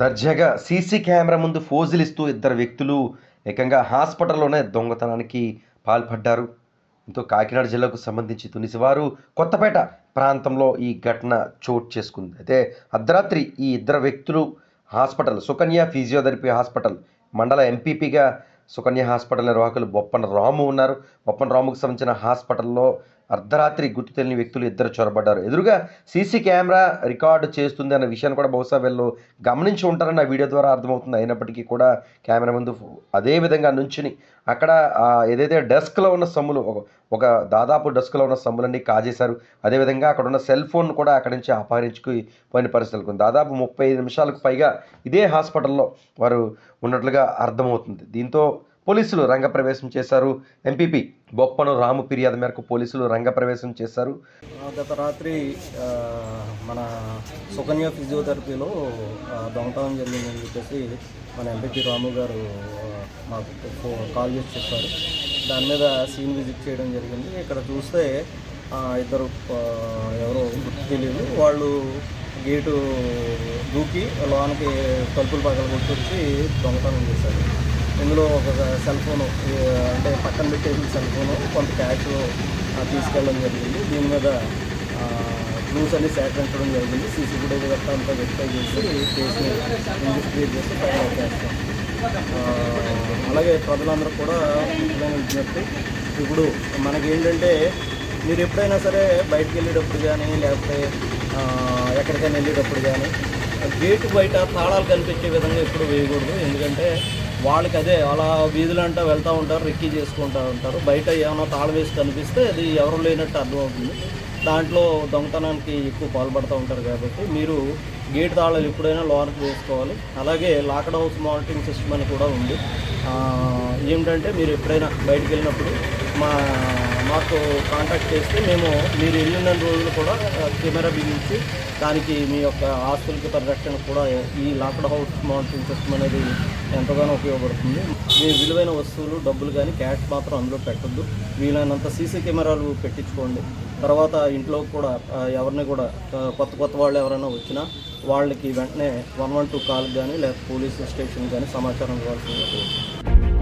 దర్జాగా CC camera ముందు ఫోజులు ఇస్తూ ఇద్దరు వ్యక్తులు ఏకంగా హాస్పిటల్లోనే దొంగతనానికి పాల్పడ్డారు. ఇంతో కాకినాడ జిల్లాకు సంబంధించి తునిసివారు కొత్తపేట ప్రాంతంలో ఈ ఘటన చోటు చేసుకుంది. అయితే అర్ధరాత్రి ఈ ఇద్దరు వ్యక్తులు హాస్పిటల్ సుకన్య ఫిజియోథెరపీ హాస్పిటల్ మండల ఎంపీపీగా సుకన్య హాస్పిటల్ నిర్వాహకులు బొప్పన రాము ఉన్నారు. బొప్పన రాముకు సంబంధించిన హాస్పిటల్లో అర్ధరాత్రి గుర్తు తెలియని వ్యక్తులు ఇద్దరు చొరబడ్డారు. ఎదురుగా సీసీ కెమెరా రికార్డు చేస్తుంది అన్న విషయాన్ని కూడా బహుశా వీళ్ళు గమనించి ఉంటారన్న వీడియో ద్వారా అర్థమవుతుంది. అయినప్పటికీ కూడా కెమెరా ముందు అదే విధంగా నుంచుని అక్కడ ఏదైతే డెస్క్లో ఉన్న సొమ్ములు ఒక- దాదాపు డెస్క్లో ఉన్న సొమ్ములన్నీ కాజేశారు. అదేవిధంగా అక్కడ ఉన్న సెల్ ఫోన్ కూడా అక్కడి నుంచి అపహరించుకు పోయిన పరిస్థితులకు దాదాపు ముప్పై ఐదు నిమిషాలకు పైగా ఇదే హాస్పిటల్లో వారు ఉన్నట్లుగా అర్థమవుతుంది. దీంతో పోలీసులు రంగప్రవేశం చేశారు. ఎంపీపీ బొప్పను రాము ఫిర్యాదు మేరకు పోలీసులు రంగప్రవేశం చేశారు. గత రాత్రి మన సుకన్య ఫిజియోథెరపీలో దొంగతనం జరిగిందని చెప్పేసి మన ఎంపీపీ రాము గారు మాకు కాల్ చేసి చెప్పారు. దాని మీద సీన్ విజిట్ చేయడం జరిగింది. ఇక్కడ చూస్తే ఇద్దరు ఎవరో గుర్తు తెలియదు. వాళ్ళు గేటు దూకి లోనికి తలుపులు పగల కొట్టుకొచ్చి దొంగతనం చేశారు. ఇందులో ఒక సెల్ ఫోను అంటే పక్కన పెట్టేసిన సెల్ ఫోను కొంత క్యాష్ తీసుకెళ్ళడం జరిగింది. దీని మీద క్లూస్ అన్ని సేకరించడం జరిగింది. సీసీ ఫుటేజ్ గట్రా అంతా వెరిఫై చేసి కేసుని ఇన్వెస్టిగేట్ చేసి ఫైనల్ చేస్తాం. అలాగే ప్రజలందరూ కూడా చెప్పి ఇప్పుడు మనకి ఏంటంటే మీరు ఎప్పుడైనా సరే బయటకు వెళ్ళేటప్పుడు కానీ లేకపోతే ఎక్కడికైనా వెళ్ళేటప్పుడు కానీ గేటు బయట తాళాలు కనిపించే విధంగా ఎప్పుడు వేయకూడదు. ఎందుకంటే వాళ్ళకి అదే అలా వీధులంటా వెళ్తూ ఉంటారు రెక్కీ చేసుకుంటూ ఉంటారు. బయట ఏమైనా తాళం వేసి కనిపిస్తే అది ఎవరు లేనట్టు అర్థమవుతుంది. దాంట్లో దొంగతనానికి ఎక్కువ పాల్పడుతూ ఉంటారు కాబట్టి మీరు గేట్ తాళాలు ఎప్పుడైనా లోనకి వేసుకోవాలి అలాగే లాక్డ్ హౌస్ మానిటరింగ్ సిస్టమ్ అని కూడా ఉంది. ఏమిటంటే మీరు ఎప్పుడైనా బయటకు వెళ్ళినప్పుడు మా మాకు కాంటాక్ట్ చేస్తే మేము మీరు వెళ్ళిన రోజులు కూడా కెమెరా బిగించి దానికి మీ యొక్క ఆస్తులకి పరిరక్షణ కూడా ఈ లాక్డ్ హౌస్ మానిటరింగ్ సిస్టమ్ అనేది ఎంతగానో ఉపయోగపడుతుంది. మీ విలువైన వస్తువులు డబ్బులు కానీ క్యాష్ మాత్రం అందులో పెట్టద్దు. వీలైనంత సీసీ కెమెరాలు పెట్టించుకోండి. తర్వాత ఇంట్లో కూడా ఎవరిని కూడా కొత్త కొత్త వాళ్ళు ఎవరైనా వచ్చినా వాళ్ళకి వెంటనే వన్ వన్ టూ కాల్ కానీ లేదా పోలీస్ స్టేషన్ కానీ సమాచారం ఇవ్వాల్సింది